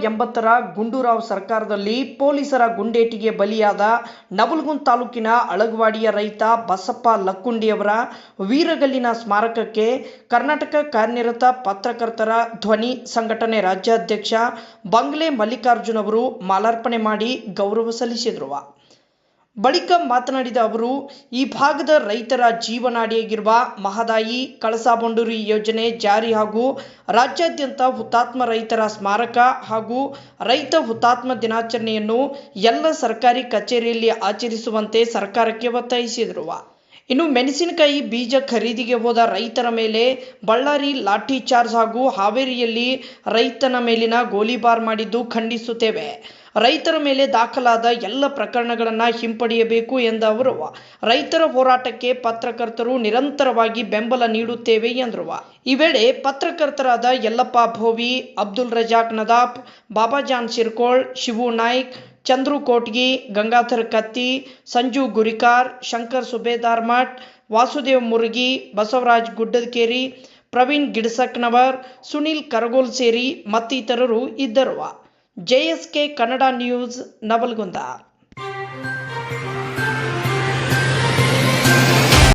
ಎಂಬತ್ತರ ಗುಂಡೂರಾವ್ ಸರ್ಕಾರದಲ್ಲಿ ಪೊಲೀಸರ ಗುಂಡೇಟಿಗೆ ಬಲಿಯಾದ ನವಲಗುಂದ ತಾಲೂಕಿನ ಅಳಗವಾಡಿಯ ರೈತ ಬಸಪ್ಪ ಲಕ್ಕುಂಡಿಯವರ ವೀರಗಲ್ಲಿನ ಸ್ಮಾರಕಕ್ಕೆ ಕರ್ನಾಟಕ ಕಾರ್ಯನಿರತ ಪತ್ರಕರ್ತರ ಧ್ವನಿ ಸಂಘಟನೆ ರಾಜ್ಯಾಧ್ಯಕ್ಷ ಬಂಗ್ಲೆ ಮಲ್ಲಿಕಾರ್ಜುನ್ ಅವರು ಮಾಲಾರ್ಪಣೆ ಮಾಡಿ ಗೌರವ ಸಲ್ಲಿಸಿದರು. ಬಳಿಕ ಮಾತನಾಡಿದ ಅವರು, ಈ ಭಾಗದ ರೈತರ ಜೀವನಾಡಿಯಾಗಿರುವ ಮಹದಾಯಿ ಕಳಸಾ ಬಂಡೂರಿ ಯೋಜನೆ ಜಾರಿ ಹಾಗೂ ರಾಜ್ಯಾದ್ಯಂತ ಹುತಾತ್ಮ ರೈತರ ಸ್ಮಾರಕ ಹಾಗೂ ರೈತ ಹುತಾತ್ಮ ದಿನಾಚರಣೆಯನ್ನು ಎಲ್ಲ ಸರ್ಕಾರಿ ಕಚೇರಿಯಲ್ಲಿ ಆಚರಿಸುವಂತೆ ಸರ್ಕಾರಕ್ಕೆ ಒತ್ತಾಯಿಸಿದರು. ಇನ್ನು ಮೆಣಸಿನಕಾಯಿ ಬೀಜ ಖರೀದಿಗೆ ಹೋದ ರೈತರ ಮೇಲೆ ಬಳ್ಳಾರಿ ಲಾಠಿ ಚಾರ್ಜ್ ಹಾಗೂ ಹಾವೇರಿಯಲ್ಲಿ ರೈತನ ಮೇಲಿನ ಗೋಲಿಬಾರ್ ಮಾಡಿದ್ದು ಖಂಡಿಸುತ್ತೇವೆ. ರೈತರ ಮೇಲೆ ದಾಖಲಾದ ಎಲ್ಲ ಪ್ರಕರಣಗಳನ್ನು ಹಿಂಪಡೆಯಬೇಕು ಎಂದ ಅವರು, ರೈತರ ಹೋರಾಟಕ್ಕೆ ಪತ್ರಕರ್ತರು ನಿರಂತರವಾಗಿ ಬೆಂಬಲ ನೀಡುತ್ತೇವೆ ಎಂದರು. ಈ ವೇಳೆ ಪತ್ರಕರ್ತರಾದ ಯಲ್ಲಪ್ಪ ಭೋವಿ, ಅಬ್ದುಲ್ ರಜಾಕ್ ನದಾಫ್ ಬಾಬಾಜಾನ್ ಶಿರ್ಕೋಳ್, ಶಿವು ನಾಯ್ಕ್ ಚಂದ್ರು ಕೋಟ್ಗಿ ಗಂಗಾಧರ್ ಕತ್ತಿ, ಸಂಜು ಗುರಿಕಾರ್, ಶಂಕರ್ ಸುಬೇದಾರ್ ಮಠ್, ವಾಸುದೇವ್ ಮುರುಗಿ, ಬಸವರಾಜ್ ಗುಡ್ಡದಕೇರಿ, ಪ್ರವೀಣ್ ಗಿಡಸಕ್ನವರ್, ಸುನಿಲ್ ಕರಗೋಲ್ ಸೇರಿ ಮತ್ತಿತರರು ಇದ್ದರು. JSK Kannada news, Navalgund.